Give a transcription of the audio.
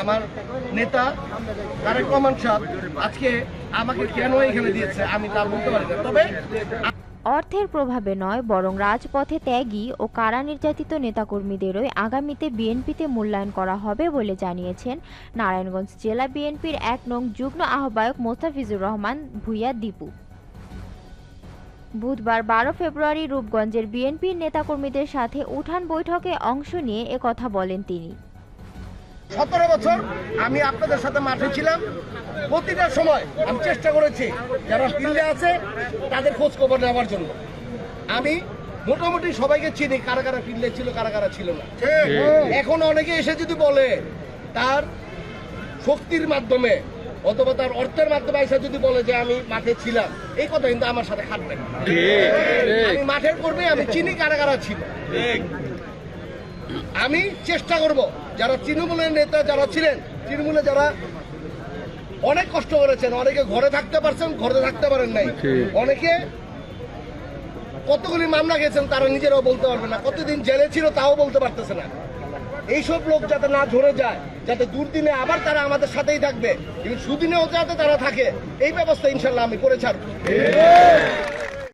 আমার নেতা তারেক রহমান সাহেব আজকে আমাকে কেন এখানে দিয়েছে আমি তা বলতে পারি না। তবে অর্থের প্রভাবে নয়, বরং রাজপথে ত্যাগী ও কারা নির্যাতিত নেতাকর্মীদেরই আগামীতে বিএনপিতে মূল্যায়ন করা হবে বলে জানিয়েছেন নারায়ণগঞ্জ জেলা বিএনপির এক নং যুগ্ম আহ্বায়ক মোস্তাফিজুর রহমান ভুইয়া দীপু। বুধবার বারো ফেব্রুয়ারি রূপগঞ্জের বিএনপির নেতাকর্মীদের সাথে উঠান বৈঠকে অংশ নিয়ে একথা বলেন তিনি। সতেরো বছর আমি আপনাদের সাথে মাঠে ছিলাম। প্রতিটা সময় আমি চেষ্টা করেছি যারা ফিল্ডে আছে তাদের খোঁজ খবর নেওয়ার জন্য। আমি মোটামুটি সবাইকে চিনি কারা কারা ফিল্ডে ছিল কারা কারা ছিল না। এখন অনেকে এসে যদি বলে তার শক্তির মাধ্যমে অথবা তার অর্থের মাধ্যমে এসে যদি বলে যে আমি মাঠে ছিলাম এই কথা কিন্তু আমার সাথে খাটবে আমি মাঠের কর্মী আমি চিনি কারা কারা ছিল। আমি চেষ্টা করব যারা তৃণমূলের নেতা যারা ছিলেন তৃণমূলে যারা অনেক কষ্ট করেছেন অনেকে ঘরে থাকতে পারছেন ঘরে থাকতে পারেন নাই। অনেকে কতগুলি মামলা গেছেন তারা নিজেরাও বলতে পারবে না কতদিন জেলে ছিল তাও বলতে পারতেছে না। এইসব লোক যাতে না ঝরে যায় যাতে দুর্দিনে আবার তারা আমাদের সাথেই থাকবে কিন্তু সুদিনেও যাতে তারা থাকে এই ব্যবস্থা ইনশাল্লাহ আমি করে ছাড়বো।